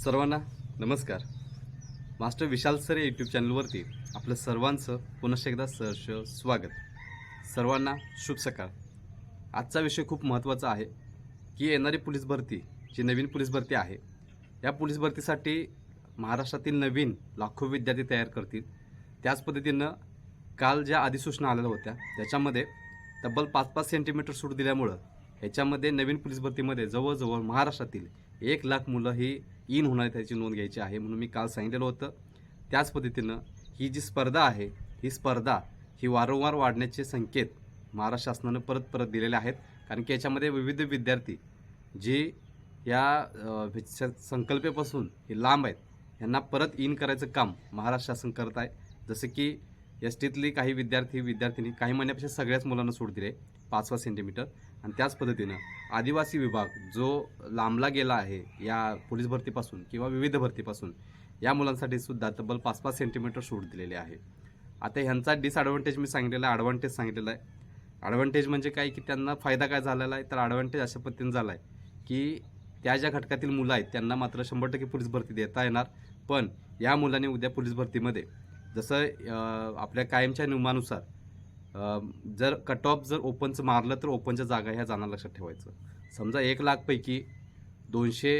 सर्वांना नमस्कार. Master Vishal sir या यूट्यूब चॅनलवरती आपलं सर्वांचं पुनश्च एकदा सहर्ष स्वागत. सर्वांना शुभ सकाळ. आजचा विषय खूप महत्त्वाचा आहे की येणारी पोलीस भरती जी नवीन पोलीस भरती आहे या पोलीस भरतीसाठी महाराष्ट्रातील नवीन लाखो विद्यार्थी तयार करतील. त्याच पद्धतीनं काल ज्या अधिसूचना आलेल्या होत्या त्याच्यामध्ये तब्बल पाच पाच सेंटीमीटर सूट दिल्यामुळं ह्याच्यामध्ये नवीन पोलीस भरतीमध्ये जवळजवळ महाराष्ट्रातील एक लाख मुलं ही इन होणार आहे त्याची नोंद घ्यायची आहे म्हणून मी काल सांगितलेलं होतं. त्याच पद्धतीनं ही जी स्पर्धा आहे ही स्पर्धा ही वारंवार वाढण्याचे संकेत महाराष्ट्र शासनानं परत परत दिलेले आहेत. कारण की याच्यामध्ये विविध विद्यार्थी जे या संकल्पेपासून हे लांब आहेत यांना परत इन करायचं काम महाराष्ट्र शासन करत आहे. जसं की एस टीतली काही विद्यार्थी विद्यार्थिनी काही महिन्यापेक्षा सगळ्याच मुलांना सूट दिले पाच पाच सेंटीमीटर आणि त्याच पद्धतीनं आदिवासी विभाग जो लांबला गेला आहे या पोलीस भरतीपासून किंवा विविध भरतीपासून या मुलांसाठी सुद्धा तब्बल पाच पाच सेंटीमीटर सूट दिलेली आहे. आता ह्यांचा डिसॲडव्हान्टेज मी सांगितलेला आहे ॲडव्हान्टेज सांगितलेला आहे. ॲडव्हान्टेज म्हणजे काय की त्यांना फायदा काय झालेला आहे? तर ॲडव्हान्टेज अशा पद्धतीने झाला आहे की त्या ज्या घटकातील मुलं आहेत त्यांना मात्र शंभर टक्के पोलीस भरती देता येणार. पण या मुलाने उद्या पोलीस भरतीमध्ये जसं आपल्या कायमच्या नियमानुसार जर कट ऑफ जर ओपनचं मारलं तर ओपनच्या जागा ह्या जाणार लक्षात ठेवायचं. समजा एक लाखपैकी दोनशे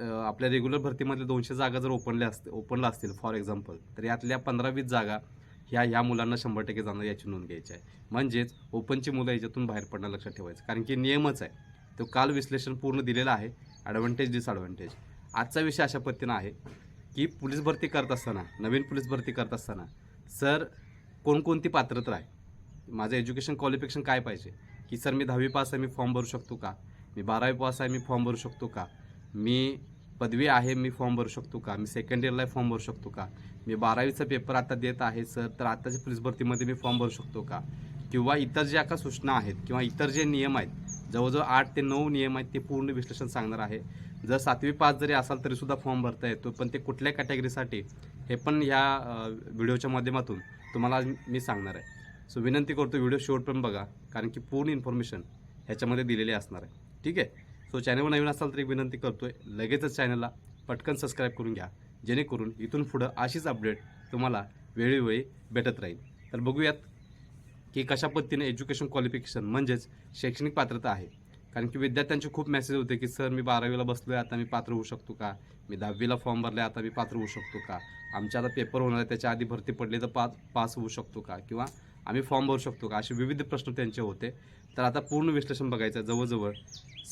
आपल्या रेग्युलर भरतीमधल्या दोनशे जागा जर ओपनल्या असते ओपनला असतील फॉर एक्झाम्पल तर यातल्या पंधरा वीस जागा ह्या ह्या मुलांना शंभर टक्के जाणार याची नोंद घ्यायची आहे. म्हणजेच ओपनची मुलं याच्यातून बाहेर पडणं लक्षात ठेवायचं. कारण की नियमच आहे. तो काल विश्लेषण पूर्ण दिलेलं आहे. ॲडव्हान्टेज डिसॲडव्हान्टेज आजचा विषय अशा पद्धतीनं आहे की पोलीस भरती करत असताना नवीन पोलीस भरती करत असताना सर कोणकोणती पात्रता आहे? माझं एज्युकेशन क्वालिफिकेशन काय पाहिजे? की सर मी दहावी पास आहे मी फॉर्म भरू शकतो का? मी बारावी पास आहे मी फॉर्म भरू शकतो का? मी पदवी आहे मी फॉर्म भरू शकतो का? मी सेकंड इयरला फॉर्म भरू शकतो का? मी बारावीचा पेपर आता देत आहे सर तर आत्ताच्या पोलीस भरतीमध्ये मी फॉर्म भरू शकतो का? किंवा इतर ज्या का सूचना आहेत किंवा इतर जे नियम आहेत जवळजवळ आठ ते नऊ नियम आहेत ते पूर्ण विश्लेषण सांगणार आहे. जर सातवी पास जरी असाल तरीसुद्धा फॉर्म भरता येतो पण ते कुठल्या कॅटेगरीसाठी हे पण ह्या व्हिडिओच्या माध्यमातून तुम्हाला मी सांगणार आहे. सो विनंती करतो व्हिडिओ शेवटपर्यंत बघा कारण की पूर्ण इन्फॉर्मेशन ह्याच्यामध्ये दिलेली असणार आहे. ठीक आहे? सो चॅनलवर नवीन असाल तर एक विनंती करतोय लगेचच चॅनलला पटकन सबस्क्राईब करून घ्या जेणेकरून इथून पुढं अशीच अपडेट तुम्हाला वेळोवेळी भेटत राहील. तर बघूयात की कशा पद्धतीने एज्युकेशन क्वालिफिकेशन म्हणजेच शैक्षणिक पात्रता आहे. कारण की विद्यार्थ्यांचे खूप मेसेज होते की सर मी बारावीला बसलो आहे आता मी पात्र होऊ शकतो का? मी दहावीला फॉर्म भरला आता मी पात्र होऊ शकतो का? आमच्या आता पेपर होणार आहे त्याच्या आधी भरती पडली तर पास पास होऊ शकतो का? किंवा आम्ही फॉर्म भरू शकतो का? असे विविध प्रश्न त्यांचे होते. तर आता पूर्ण विश्लेषण बघायचं आहे. जवळजवळ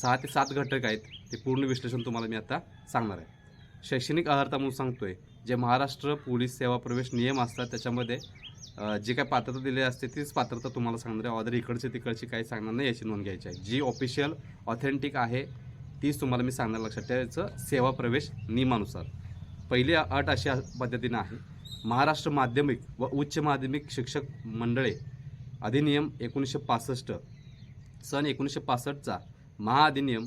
सहा ते सात घटक आहेत. ते पूर्ण विश्लेषण तुम्हाला मी आता सांगणार आहे. शैक्षणिक अर्हता म्हणून आहे जे महाराष्ट्र पोलीस सेवा प्रवेश नियम असतात त्याच्यामध्ये जे जी काय पात्रता दिलेली असते तीच पात्रता तुम्हाला सांगणार आहे. ऑर्डर इकडची तिकडची काही सांगणार नाही याची नोंद घ्यायची आहे. जी ऑफिशियल ऑथेंटिक आहे तीच तुम्हाला मी सांगणार लक्षात ठेवायचं. सेवा प्रवेश नियमानुसार. पहिली अट अशा पद्धतीनं आहे. महाराष्ट्र माध्यमिक व उच्च माध्यमिक शिक्षक मंडळे अधिनियम एकोणीसशे पासष्ट सन एकोणीसशे पासष्टचा महाअधिनियम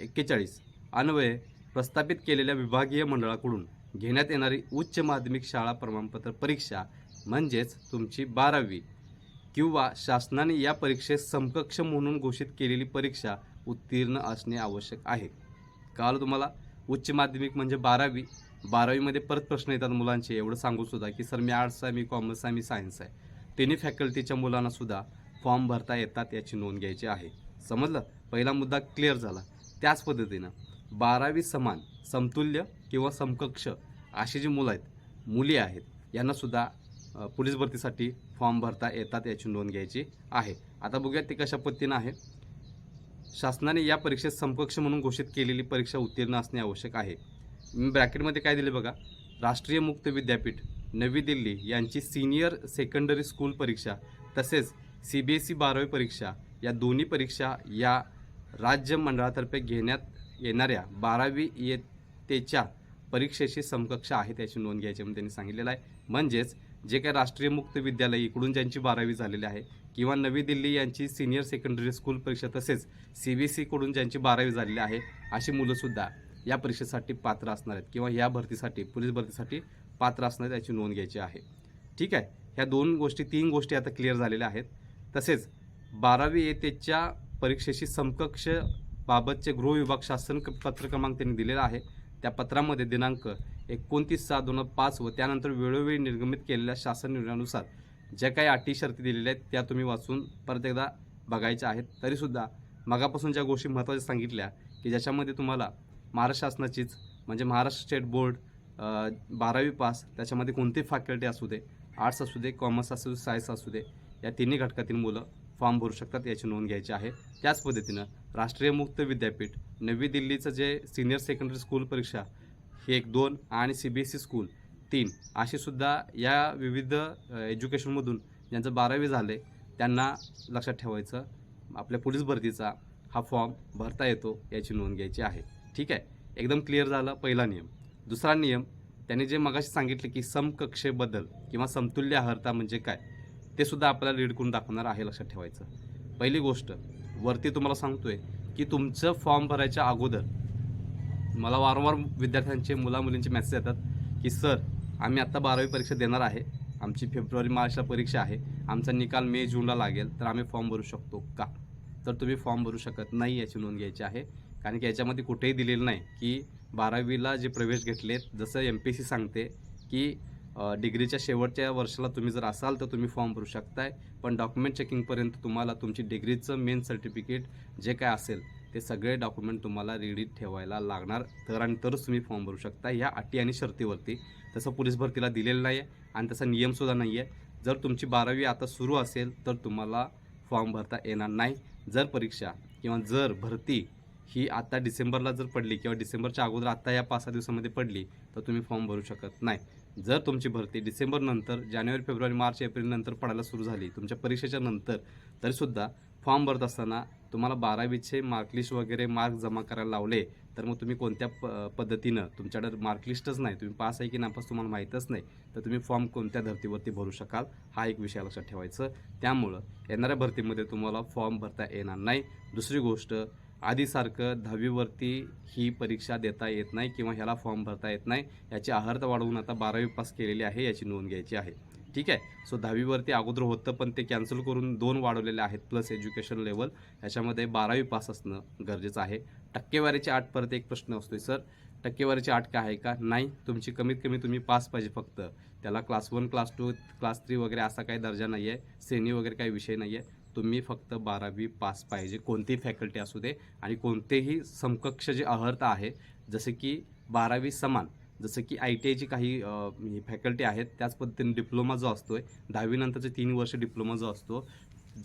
एक्केचाळीस अन्वये प्रस्थापित केलेल्या विभागीय मंडळाकडून घेण्यात येणारी उच्च माध्यमिक शाळा प्रमाणपत्र परीक्षा म्हणजेच तुमची बारावी किंवा शासनाने या परीक्षेत समकक्ष म्हणून घोषित केलेली परीक्षा उत्तीर्ण असणे आवश्यक आहे. काल तुम्हाला उच्च माध्यमिक म्हणजे बारावी बारावीमध्ये परत प्रश्न येतात मुलांचे. एवढं सांगू सुद्धा की सर मी आर्ट्स आहे मी कॉमर्स आहे मी सायन्स आहे. तिन्ही फॅकल्टीच्या मुलांना सुद्धा फॉर्म भरता येतात याची नोंद घ्यायची आहे. समजलं? पहिला मुद्दा क्लिअर झाला. त्याच पद्धतीनं बारावी समान समतुल्य किंवा समकक्ष अशी जी मुलं आहेत मुली आहेत यांनासुद्धा पोलीस भरतीसाठी फॉर्म भरता येतात याची नोंद घ्यायची आहे. आता बघूया ते कशा पद्धतीनं आहे. शासनाने या परीक्षेत समकक्ष म्हणून घोषित केलेली परीक्षा उत्तीर्ण असणे आवश्यक आहे. मी ब्रॅकेटमध्ये काय दिले बघा? राष्ट्रीय मुक्त विद्यापीठ नवी दिल्ली यांची सिनियर सेकंडरी स्कूल परीक्षा तसेच सी बी एस ई बारावी परीक्षा या दोन्ही परीक्षा या राज्य मंडळातर्फे घेण्यात येणाऱ्या बारावी इयत्तेच्या परीक्षेशी समकक्ष आहे त्याची नोंद घ्यायची म्हणून त्यांनी सांगितलेलं आहे. म्हणजेच जे काही राष्ट्रीय मुक्त विद्यालय इकडून ज्यांची बारावी झालेली आहे किंवा नवी दिल्ली यांची सिनियर सेकंडरी स्कूल परीक्षा तसेच सी बी एस ईकडून ज्यांची बारावी झालेली आहे अशी मुलंसुद्धा या परीक्षेसाठी पात्र असणार आहेत किंवा या भरतीसाठी पोलीस भरतीसाठी पात्र असणार आहेत याची नोंद घ्यायची आहे. ठीक आहे? ह्या दोन गोष्टी तीन गोष्टी आता क्लिअर झालेल्या आहेत. तसेच बारावी येतेच्या परीक्षेशी समकक्ष बाबतचे गृह विभाग शासन क- पत्र क्रमांक त्यांनी दिलेला आहे. त्या पत्रामध्ये दिनांक एकोणतीस सहा दोन हजार पाच व त्यानंतर वेळोवेळी निर्गमित केलेल्या शासन निर्णयानुसार ज्या काही अटी शर्ती दिलेल्या आहेत त्या तुम्ही वाचून परत एकदा बघायच्या आहेत. तरीसुद्धा मगापासून ज्या गोष्टी महत्त्वाच्या सांगितल्या की ज्याच्यामध्ये तुम्हाला महाराष्ट्र शासनाचीच म्हणजे महाराष्ट्र स्टेट बोर्ड बारावी पास त्याच्यामध्ये कोणती फॅकल्टी असू दे आर्ट्स असू दे कॉमर्स असू दे सायन्स असू दे या तिन्ही घटकातील मुलं फॉर्म भरू शकतात याची नोंद घ्यायची आहे. त्याच पद्धतीनं राष्ट्रीय मुक्त विद्यापीठ नवी दिल्लीचं जे सिनियर सेकंडरी स्कूल परीक्षा ही एक दोन आणि C B S E school तीन अशीसुद्धा या विविध एज्युकेशनमधून ज्यांचं बारावी झाले त्यांना लक्षात ठेवायचं. आपल्या पोलीस भरतीचा हा फॉर्म भरता येतो याची नोंद घ्यायची आहे. ठीक आहे? एकदम क्लिअर झालं पहिला नियम. दुसरा नियम त्याने जे मगाशी सांगितले की समकक्षेबद्दल किंवा समतुल्य आहारता म्हणजे काय ते सुद्धा आपल्याला रीड करून दाखवणार आहे लक्षात ठेवायचं. पहिली गोष्ट वरती तुम्हाला सांगतोय की तुमचं फॉर्म भरायच्या अगोदर मला वारंवार विद्यार्थ्यांचे मुलामुलींचे मेसेज येतात की सर आम्ही आत्ता बारावी परीक्षा देणार आहे. आमची फेब्रुवारी मार्चला परीक्षा आहे. आमचा निकाल मे जूनला लागेल. तर आम्ही फॉर्म भरू शकतो का? तर तुम्ही फॉर्म भरू शकत नाही याची नोंद घ्यायची आहे. कारण की याच्यामध्ये कुठेही दिलेलं नाही की बारावीला जे प्रवेश घेतलेत जसं एम पी सी सांगते की डिग्रीच्या शेवटच्या वर्षाला तुम्ही जर असाल तर तुम्ही फॉर्म भरू शकताय पण डॉक्युमेंट चेकिंगपर्यंत तुम्हाला तुमची डिग्रीचं मेन सर्टिफिकेट जे काय असेल ते सगळे डॉक्युमेंट तुम्हाला रेडी ठेवायला लागणार. तर आणि तरच तुम्ही फॉर्म भरू शकता या अटी आणि शर्तीवरती. तसं पोलीस भरतीला दिलेलं नाही आहे आणि तसा नियमसुद्धा नाही आहे जर तुमची बारावी आता सुरू असेल तर तुम्हाला फॉर्म भरता येणार नाही. जर परीक्षा किंवा जर भरती ही आता डिसेंबरला जर पडली किंवा डिसेंबरच्या अगोदर आत्ता या पाच सहा दिवसामध्ये पडली तर तुम्ही फॉर्म भरू शकत नाही. जर तुमची भरती डिसेंबर नंतर जानेवारी फेब्रुवारी मार्च एप्रिल नंतर पडायला सुरू झाली तुमच्या परीक्षेच्या नंतर तरीसुद्धा फॉर्म भरत असताना तुम्हाला बारावीचे मार्कलिस्ट वगैरे मार्क जमा करायला लावले तर मग तुम्ही कोणत्या प पद्धतीनं तुमच्याकडे मार्कलिस्टच नाही तुम्ही पास आहे की नापास तुम्हाला माहीतच नाही तर तुम्ही फॉर्म कोणत्या धर्तीवरती भरू शकाल हा एक विषय लक्षात ठेवायचं. त्यामुळं येणाऱ्या भरतीमध्ये तुम्हाला फॉर्म भरता येणार नाही. दुसरी गोष्ट आधीसारखं दहावीवरती ही परीक्षा देता येत नाही किंवा ह्याला फॉर्म भरता येत नाही याची आहारता वाढवून आता बारावी पास केलेली आहे याची नोंद घ्यायची आहे. ठीक आहे? सो दहावीवरती अगोदर होतं पण ते कॅन्सल करून दोन वाढवलेले आहेत प्लस एज्युकेशन लेवल ह्याच्यामध्ये बारावी पास असणं गरजेचं आहे. टक्केवारीच्या आठ परत एक प्रश्न असतोय सर टक्केवारीची आठ काय आहे का? नाही. तुमची कमीत कमी तुम्ही पास पाहिजे फक्त. त्याला class one class two class three वगैरे असा काही दर्जा नाही आहे श्रेणी वगैरे काही विषय नाही आहे तुम्ही फक्त बारावी पास पाहिजे. कोणतीही फॅकल्टी असू दे आणि कोणतेही समकक्ष जे अर्हता आहे जसे की बारावी समान जसं की आय टी आयची काही फॅकल्टी आहेत त्याच पद्धतीने डिप्लोमा जो असतो आहे दहावीनंतरचे तीन वर्ष डिप्लोमा जो असतो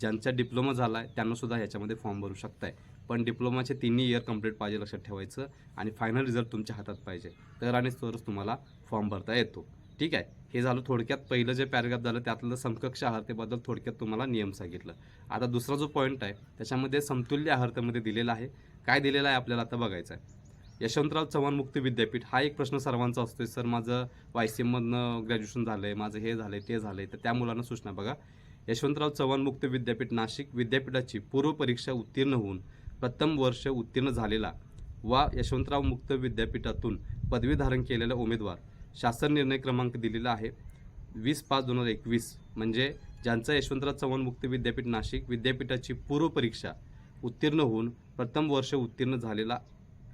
ज्यांचा डिप्लोमा झाला आहे त्यांनासुद्धा ह्याच्यामध्ये फॉर्म भरू शकताय. पण डिप्लोमाचे तिन्ही इयर कंप्लीट पाहिजे लक्षात ठेवायचं आणि फायनल रिझल्ट तुमच्या हातात पाहिजे. तर आणि तरच तुम्हाला फॉर्म भरता येतो. ठीक आहे? हे झालं थोडक्यात पहिलं जे पॅरेग्राफ झालं त्यातलं समकक्ष आहारतेबद्दल थोडक्यात तुम्हाला नियम सांगितलं. आता दुसरा जो पॉईंट आहे त्याच्यामध्ये समतुल्य आहारतेमध्ये दिलेला आहे. काय दिलेलं आहे आपल्याला आता बघायचं आहे यशवंतराव चव्हाण मुक्त विद्यापीठ हा एक प्रश्न सर्वांचा असतोय. सर माझं वाय सी एममधनं ग्रॅज्युएशन झालं आहे माझं हे झालं आहे ते झालं आहे तर त्या मुलांना सूचना बघा. यशवंतराव चव्हाण मुक्त विद्यापीठ नाशिक विद्यापीठाची पूर्व परीक्षा उत्तीर्ण होऊन प्रथम वर्ष उत्तीर्ण झालेला वा यशवंतराव मुक्त विद्यापीठातून पदवी धारण केलेला उमेदवार. शासन निर्णय क्रमांक दिलेला आहे. वीस पाच दोन हजार एकवीस म्हणजे ज्यांचा यशवंतराव चव्हाण मुक्त विद्यापीठ नाशिक विद्यापीठाची पूर्वपरीक्षा उत्तीर्ण होऊन प्रथम वर्ष उत्तीर्ण झालेला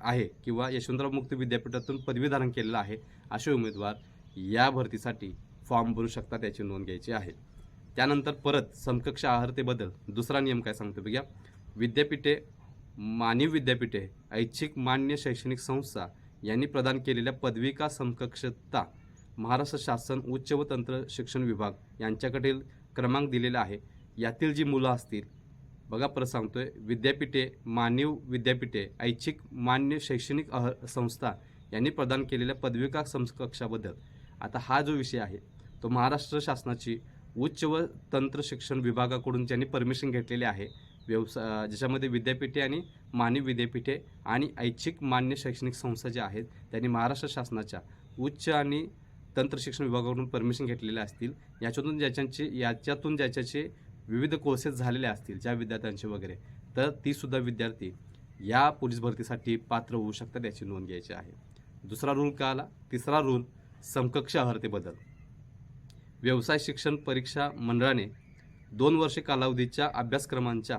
आहे किंवा यशवंतराव मुक्त विद्यापीठातून पदवीधारण केलेलं केलेला आहे असे उमेदवार या भरतीसाठी फॉर्म भरू शकतात याची नोंद घ्यायची आहे. त्यानंतर परत समकक्ष आहारतेबद्दल दुसरा नियम काय सांगतो बघा विद्यापीठे मानवी विद्यापीठे ऐच्छिक मान्य शैक्षणिक संस्था यांनी प्रदान केलेल्या पदविका समकक्षता महाराष्ट्र शासन उच्च व तंत्र शिक्षण विभाग यांच्याकडील क्रमांक दिलेला आहे. यातील जी मुलं असतील बघा परत सांगतोय विद्यापीठे मानव विद्यापीठे ऐच्छिक मान्य शैक्षणिक अह संस्था यांनी प्रदान केलेल्या पदविका समकक्षाबद्दल. आता हा जो विषय आहे तो महाराष्ट्र शासनाची उच्च व तंत्र शिक्षण विभागाकडून ज्यांनी परमिशन घेतलेली आहे व्यवसाय ज्याच्यामध्ये विद्यापीठे आणि मानवी विद्यापीठे आणि ऐच्छिक मान्य शैक्षणिक संस्था ज्या आहेत त्यांनी महाराष्ट्र शासनाच्या उच्च आणि तंत्र शिक्षण विभागाकडून परमिशन घेतलेल्या असतील. याच्यातून ज्याच्याचे याच्यातून ज्याच्याचे विविध कोर्सेस झालेले असतील ज्या विद्यार्थ्यांचे वगैरे तर तीसुद्धा विद्यार्थी या पोलीस भरतीसाठी पात्र होऊ शकतात याची नोंद घ्यायची आहे. दुसरा रूल का आला? तिसरा रूल समकक्ष अर्हतेबद्दल व्यवसाय शिक्षण परीक्षा मंडळाने दोन वर्षे कालावधीच्या अभ्यासक्रमांच्या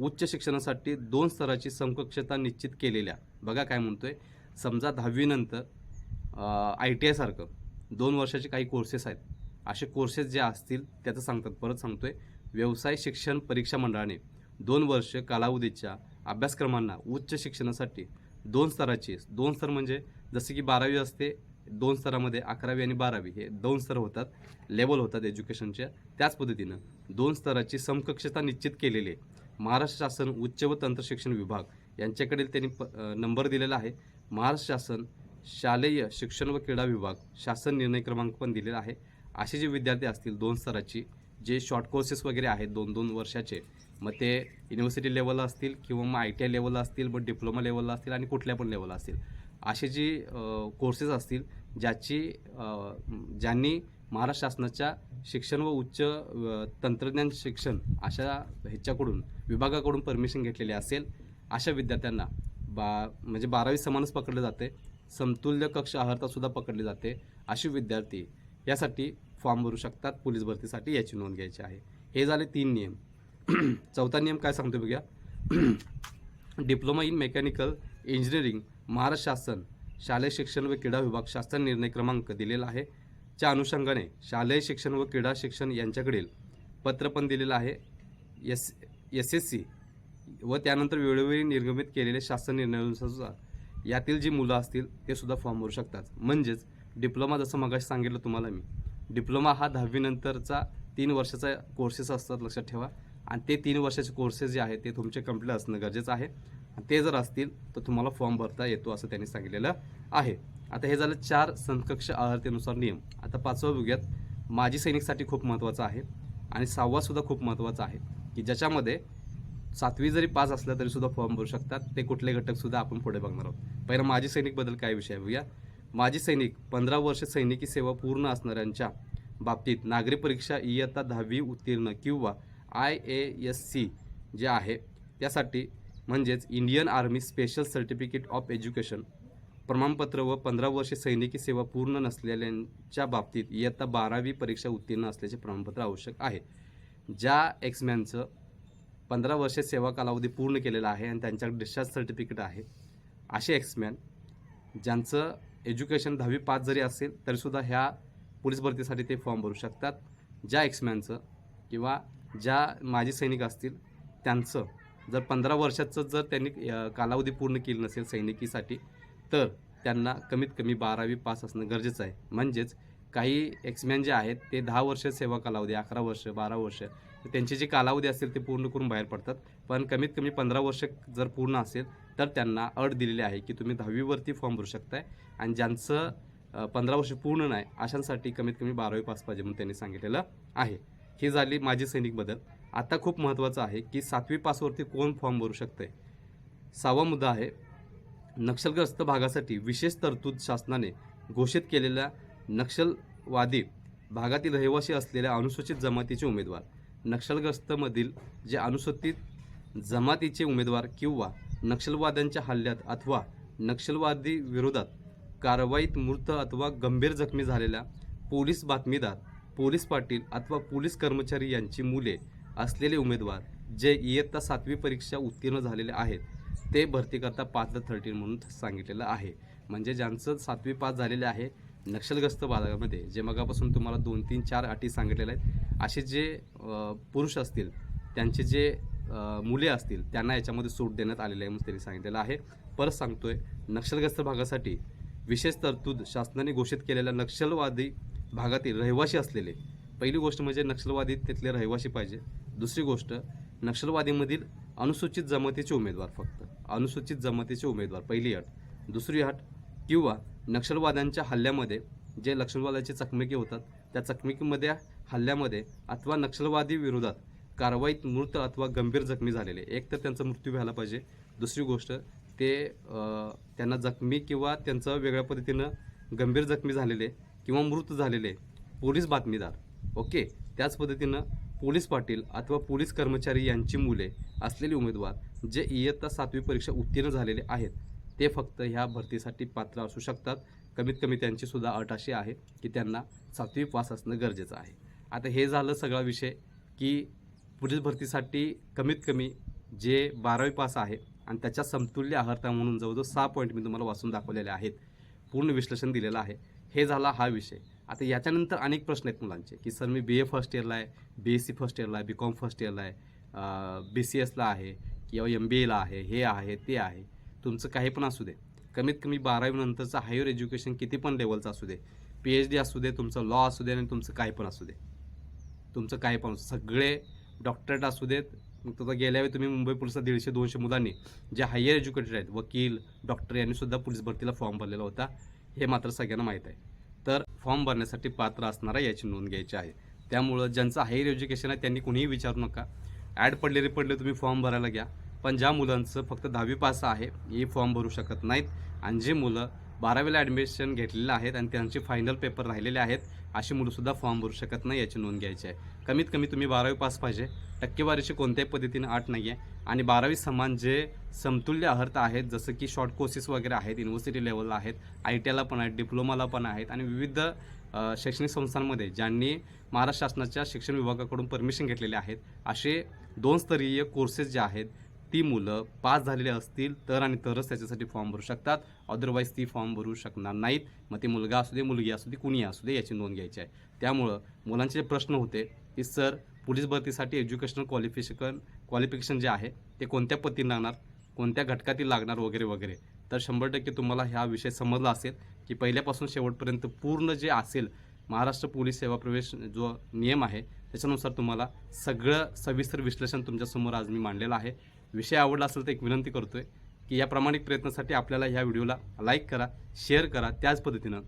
उच्च शिक्षणासाठी दोन स्तराची समकक्षता निश्चित केलेल्या. बघा काय म्हणतो आहे समजा दहावीनंतर आय टी आयसारखं दोन वर्षाचे काही कोर्सेस आहेत. असे कोर्सेस जे असतील त्याचं सांगतात. परत सांगतो आहे व्यवसाय शिक्षण परीक्षा मंडळाने दोन वर्ष कालावधीच्या अभ्यासक्रमांना उच्च शिक्षणासाठी दोन स्तराची दोन स्तर म्हणजे जसे की बारावी असते दोन स्तरामध्ये अकरावी आणि बारावी हे दोन स्तर होतात. लेवल होतात एज्युकेशनच्या त्याच पद्धतीनं दोन स्तराची समकक्षता निश्चित केलेली आहे. महाराष्ट्र शासन उच्च व तंत्र शिक्षण विभाग यांच्याकडील त्यांनी प नंबर दिलेला आहे. महाराष्ट्र शासन शालेय शिक्षण व क्रीडा विभाग शासन निर्णय क्रमांक पण दिलेला आहे. असे जे विद्यार्थी असतील दोन स्तराची जे शॉर्ट कोर्सेस वगैरे आहेत दोन दोन वर्षाचे मग ते युनिव्हर्सिटी लेवलला असतील किंवा मग आय टी आय लेवलला असतील मग डिप्लोमा लेवलला असतील आणि कुठल्या पण लेवलला असतील. असे जी कोर्सेस असतील ज्याची ज्यांनी महाराष्ट्र शासनाच्या शिक्षण व उच्च तंत्रज्ञान शिक्षण अशा ह्याच्याकडून विभागाकडून परमिशन घेतलेली असेल अशा विद्यार्थ्यांना बा म्हणजे बारावी समानच पकडले जाते. समतुल्य कक्ष आहारता पकडली पकडले जाते. असे विद्यार्थी यासाठी फॉर्म भरू शकतात पोलीस भरतीसाठी याची नोंद घ्यायची आहे. हे झाले तीन नियम. चौथा नियम काय सांगतो बघूया. Diploma in mechanical engineering Maharashtra शासन शालेय शिक्षण व क्रीडा विभाग शासन निर्णय क्रमांक दिलेला आहे. च्या अनुषंगाने शालेय शिक्षण व क्रीडा शिक्षण यांच्याकडील पत्र पण दिलेलं आहे. एस एस एस सी व त्यानंतर वेळोवेळी निर्गमित केलेले शासन निर्णयानुसार यातील जी मुलं असतील ते सुद्धा फॉर्म भरू शकतात. म्हणजेच डिप्लोमा जसं मगाशी सांगितलं तुम्हाला मी. डिप्लोमा हा दहावीनंतरचा तीन वर्षाचा कोर्सेस असतात लक्षात ठेवा. आणि ते तीन वर्षाचे कोर्सेस जे आहेत ते तुमचे कंप्लीट असणं गरजेचं आहे. ते जर असतील तर तुम्हाला फॉर्म भरता येतो असं त्यांनी सांगितलेलं आहे. आता हे झालं चार समकक्ष आहारतेनुसार नियम. आता पाचवा बघूयात. माजी सैनिकसाठी खूप महत्त्वाचं आहे आणि सहावा सुद्धा खूप महत्त्वाचा आहे की ज्याच्यामध्ये सातवी जरी पास असला तरी सुद्धा फॉर्म भरू शकतात. ते कुठले घटक सुद्धा आपण पुढे बघणार आहोत. पहिला माजी सैनिकबद्दल काय विषय आहे बघूया. माजी सैनिक पंधरा वर्ष सैनिकी सेवा पूर्ण असणाऱ्यांच्या बाबतीत नागरी परीक्षा इयत्ता दहावी उत्तीर्ण किंवा आय ए एस सी जे आहे त्यासाठी म्हणजेच Indian army special certificate of education. प्रमाणपत्र व पंधरा वर्षे सैनिकी सेवा पूर्ण नसलेल्यांच्या बाबतीत इयत्ता बारावी परीक्षा उत्तीर्ण असल्याचे प्रमाणपत्र आवश्यक आहे. ज्या एक्समॅनचं पंधरा वर्षे सेवा कालावधी पूर्ण केलेला आहे आणि त्यांच्याकडे डिस्चार्ज सर्टिफिकेट आहे असे एक्समॅन ज्यांचं एज्युकेशन दहावी पास जरी असेल तरीसुद्धा ह्या पोलीस भरतीसाठी ते फॉर्म भरू शकतात. ज्या एक्समॅनचं किंवा ज्या माजी सैनिक असतील त्यांचं जर पंधरा वर्षाचं जर त्यांनी कालावधी पूर्ण केली नसेल सैनिकीसाठी तर त्यांना कमीत कमी बारावी पास असणं गरजेचं आहे. म्हणजेच काही एक्समॅन जे आहेत ते दहा वर्ष सेवा कालावधी अकरा वर्ष बारा वर्ष त्यांची जी कालावधी असेल ते पूर्ण करून बाहेर पडतात. पण कमीत कमी पंधरा वर्ष जर पूर्ण असेल तर त्यांना अट दिलेली आहे की तुम्ही दहावीवरती फॉर्म भरू शकताय आणि ज्यांचं पंधरा वर्ष पूर्ण नाही अशांसाठी कमीत कमी बारावी पास पाहिजे म्हणून त्यांनी सांगितलेलं आहे. ही झाली सैनिक सैनिकबद्दल आता खूप महत्त्वाचं आहे की सातवी पासवरती कोण फॉर्म भरू शकते सहावा मुद्दा आहे नक्षलग्रस्त भागासाठी विशेष तरतूद शासनाने घोषित केलेल्या नक्षलवादी भागातील रहिवासी असलेल्या अनुसूचित जमातीचे उमेदवार. नक्षलग्रस्तमधील जे अनुसूचित जमातीचे उमेदवार किंवा नक्षलवाद्यांच्या हल्ल्यात अथवा नक्षलवादी विरोधात कारवाईत मृत अथवा गंभीर जखमी झालेल्या पोलीस बातमीदार पोलीस पाटील अथवा पोलीस कर्मचारी यांची मुले असलेले उमेदवार जे इयत्ता सातवी परीक्षा उत्तीर्ण झालेले आहेत ते भरती करता पाच थर्टीन म्हणून सांगितलेलं आहे. म्हणजे ज्यांचं सातवी पास झालेले आहे नक्षलग्रस्त भागामध्ये जे मगापासून तुम्हाला दोन तीन चार अटी सांगितलेल्या आहेत असे जे पुरुष असतील त्यांचे जे मुले असतील त्यांना याच्यामध्ये सूट देण्यात आलेली आहे म्हणून त्यांनी सांगितलेलं आहे. परत सांगतोय नक्षलग्रस्त भागासाठी विशेष तरतूद शासनाने घोषित केलेल्या नक्षलवादी भागातील रहिवासी असलेले पहिली गोष्ट म्हणजे नक्षलवादी तिथले रहिवासी पाहिजे. दुसरी गोष्ट नक्षलवादीमधील अनुसूचित जमातीचे उमेदवार फक्त. अनुसूचित जमातीचे उमेदवार पहिली अट. दुसरी अट किंवा नक्षलवाद्यांच्या हल्ल्यामध्ये जे नक्षलवाद्याचे चकमकी होतात त्या चकमकीमध्ये हल्ल्यामध्ये अथवा नक्षलवादी विरोधात कारवाईत मृत अथवा गंभीर जखमी झालेले. एक तर त्यांचा मृत्यू व्हायला पाहिजे. दुसरी गोष्ट ते त्यांना जखमी किंवा त्यांचं वेगळ्या पद्धतीनं गंभीर जखमी झालेले किंवा मृत झालेले पोलीस बातमीदार. ओके? त्याच पद्धतीनं पोलीस पाटील अथवा पोलीस कर्मचारी यांची मुले असलेले उमेदवार जे इयत्ता सातवी परीक्षा उत्तीर्ण झालेले आहेत ते फक्त ह्या भरतीसाठी पात्र असू शकतात. कमीत कमी त्यांची सुद्धा अट अशी आहे की त्यांना सातवी पास असणं गरजेचं आहे. आता हे झालं सगळा विषय की पोलीस भरतीसाठी कमीत कमी जे बारावी पास आहे आणि त्याच्या समतुल्य आहारता म्हणून जवळजवळ सहा पॉईंट मी तुम्हाला वाचून दाखवलेले आहेत पूर्ण विश्लेषण दिलेलं आहे. हे झाला हा विषय. आता याच्यानंतर अनेक प्रश्न आहेत मुलांचे की सर मी बी ए फर्स्ट इयरला आहे बी एस सी फर्स्ट इयरला आहे बी कॉम फर्स्ट इयरला आहे बी सी एसला आहे किंवा एम बी एला आहे हे आहे ते आहे. तुमचं काही पण असू दे. कमीत कमी बारावीनंतरचं हायर एज्युकेशन किती पण लेवलचं असू दे. पी एच डी असू दे तुमचं लॉ असू दे आणि तुमचं काही पण असू दे. तुमचं काही पण असू सगळे डॉक्टरेट असू देत. मग तुझा गेल्या वेळी तुम्ही मुंबई पोलिसात दीडशे दोनशे मुलांनी जे हायर एज्युकेटेड आहेत वकील डॉक्टर यांनी सुद्धा पोलीस भरतीला फॉर्म भरलेला होता. हे मात्र सगळ्यांना माहीत आहे. फॉर्म भरण्यासाठी पात्र असणारा याची नोंद घ्यायची आहे. त्यामुळं ज्यांचं हायर एज्युकेशन आहे त्यांनी कुणीही विचारू नका. ॲड पडलेले पडले तुम्ही फॉर्म भरायला घ्या. पण ज्या मुलांचं फक्त दहावी पास आहे हे फॉर्म भरू शकत नाहीत. आणि जे मुलं बारावीला ॲडमिशन घेतलेलं आहेत आणि त्यांचे फायनल पेपर राहिलेले आहेत अशी मुलंसुद्धा फॉर्म भरू शकत नाही याची नोंद घ्यायची आहे. कमीत कमी तुम्ही बारावी पास पाहिजे. टक्केवारीची कोणत्याही पद्धतीने आठ नाही आहे आणि बारावी समान जे समतुल्य अर्थ आहेत जसं की शॉर्ट कोर्सेस वगैरे आहेत युनिव्हर्सिटी लेवलला आहेत आय टी आयला पण आहेत डिप्लोमाला पण आहेत आणि विविध शैक्षणिक संस्थांमध्ये ज्यांनी महाराष्ट्र शासनाच्या शिक्षण विभागाकडून परमिशन घेतलेले आहेत असे दोन स्तरीय कोर्सेस जे आहेत ती मुलं पास झालेले असतील तर आणि तरच त्याच्यासाठी फॉर्म भरू शकतात. अदरवाईज ती फॉर्म भरू शकणार नाहीत. मग ते मुलगा असू दे मुलगी असू दे कुणी असू दे याची नोंद घ्यायची आहे. त्यामुळं मुलांचे जे प्रश्न होते की सर पोलीस भरतीसाठी एज्युकेशनल क्वालिफिकेशन क्वालिफिकेशन जे आहे ते कोणत्या पद्धतीने लागणार कोणत्या घटकातील लागणार वगैरे वगैरे. तर शंभर टक्के तुम्हाला हा विषय समजला असेल की पहिल्यापासून शेवटपर्यंत पूर्ण जे असेल महाराष्ट्र पोलीस सेवा प्रवेश जो नियम आहे त्याच्यानुसार तुम्हाला सगळं सविस्तर विश्लेषण तुमच्यासमोर आज मी मांडलेलं आहे. विषय आवडला असेल तर एक विनंती करतोय की या प्रामाणिक प्रयत्नासाठी आपल्याला ह्या व्हिडिओला लाईक करा शेअर करा. त्याच पद्धतीनं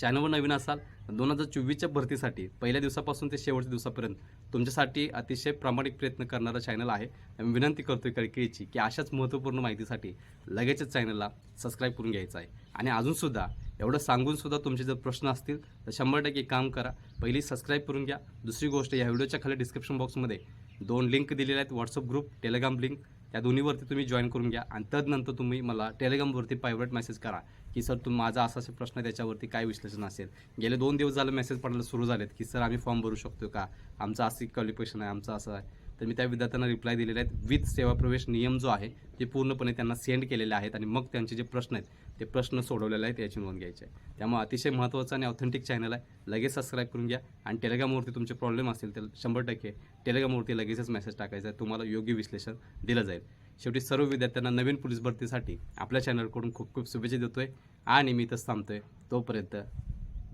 चॅनलवर नवीन असाल दोन हजार चोवीसच्या भरतीसाठी पहिल्या दिवसापासून ते शेवटच्या दिवसापर्यंत तुमच्यासाठी अतिशय प्रामाणिक प्रयत्न करणारा चॅनल आहे. मी विनंती करतोय कळकळीची की अशाच महत्त्वपूर्ण माहितीसाठी लगेचच चॅनलला सबस्क्राईब करून घ्यायचं आहे. आणि अजूनसुद्धा एवढं सांगूनसुद्धा तुमचे जर प्रश्न असतील तर शंभर टक्के काम करा. पहिली सबस्क्राईब करून घ्या. दुसरी गोष्ट या व्हिडिओच्या खाली डिस्क्रिप्शन बॉक्समध्ये दोन लिंक दिलेल्या आहेत. व्हॉट्सअप ग्रुप टेलिग्राम लिंक त्या दोन्हीवरती तुम्ही जॉईन करून घ्या. आणि तदनंतर तुम्ही मला टेलिग्रामवरती प्रायव्हेट मेसेज करा. की सर तुम माझा असा असा प्रश्न आहे त्याच्यावरती काय विश्लेषण असेल? गेले दोन दिवस झालं मेसेज पडायला सुरू झालेत की सर आम्ही फॉर्म भरू शकतो का? आमचं असं क्वालिफिकेशन आहे आमचं असं आहे. तर मी त्या विद्यार्थ्यांना रिप्लाय दिलेले आहेत. विथ सेवा प्रवेश नियम जो आहे ते पूर्णपणे त्यांना सेंड केलेले आहेत आणि मग त्यांचे जे प्रश्न आहेत ते प्रश्न सोडवलेले आहेत याची नोंद घ्यायची आहे. त्यामुळे अतिशय महत्त्वाचं आणि ऑथेंटिक चॅनल आहे. लगेच सबस्क्राईब करून घ्या. आणि टेलिग्रामवरती तुमचे प्रॉब्लेम असतील तर शंभर टक्के टेलिग्रामवरती लगेचच मेसेज टाकायचा आहे. तुम्हाला योग्य विश्लेषण दिलं जाईल. शेवटी सर्व विद्यार्थ्यांना नवीन पोलीस भरतीसाठी आपल्या चॅनलकडून खूप खूप शुभेच्छा देतोय. आणि मी इथंच थांबतोय. तोपर्यंत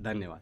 धन्यवाद.